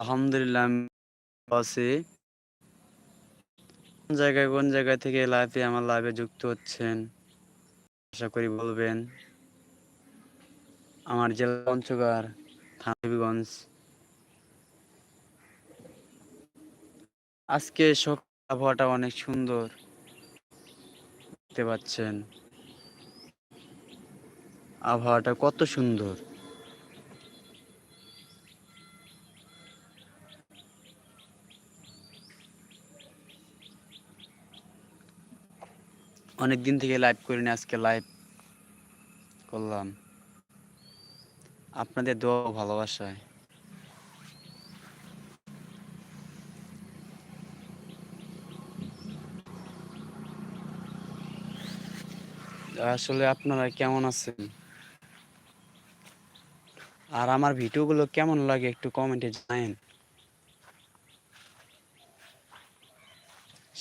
আলহামদুলিল্লাহ আছি। কোন জায়গায়, কোন জায়গা থেকে লাইভে আমার লাইভে যুক্ত হচ্ছেন? আশা করি বলবেন। আমার জেলা পঞ্চগড়, থানা হবিগঞ্জ। আজকে সকাল আবহাওয়াটা অনেক সুন্দর। দেখতে পাচ্ছেন। আবহাওয়াটা কত সুন্দর। অনেকদিন থেকে লাইভ করিনি, আজকে লাইভ করলাম। আপনাদের দোয়া ভালোবাসায়। আসলে আপনারা কেমন আছেন? আর আমার ভিডিওগুলো কেমন লাগে একটু কমেন্টে জানেন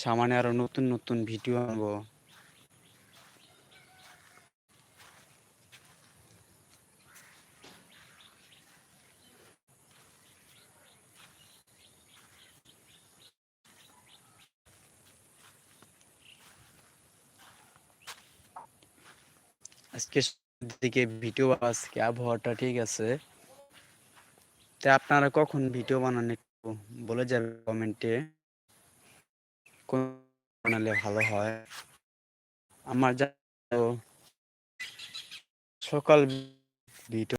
সামনে আরও নতুন নতুন ভিডিও আনব। আজকে দিকে ভিডিও আজকে আবহাওয়াটা ঠিক আছে? তা আপনারা কখন ভিডিও বানান একটু বলে যাবে কমেন্টে কোন বানালে ভালো হয়? আমার যা সকাল ভিডিও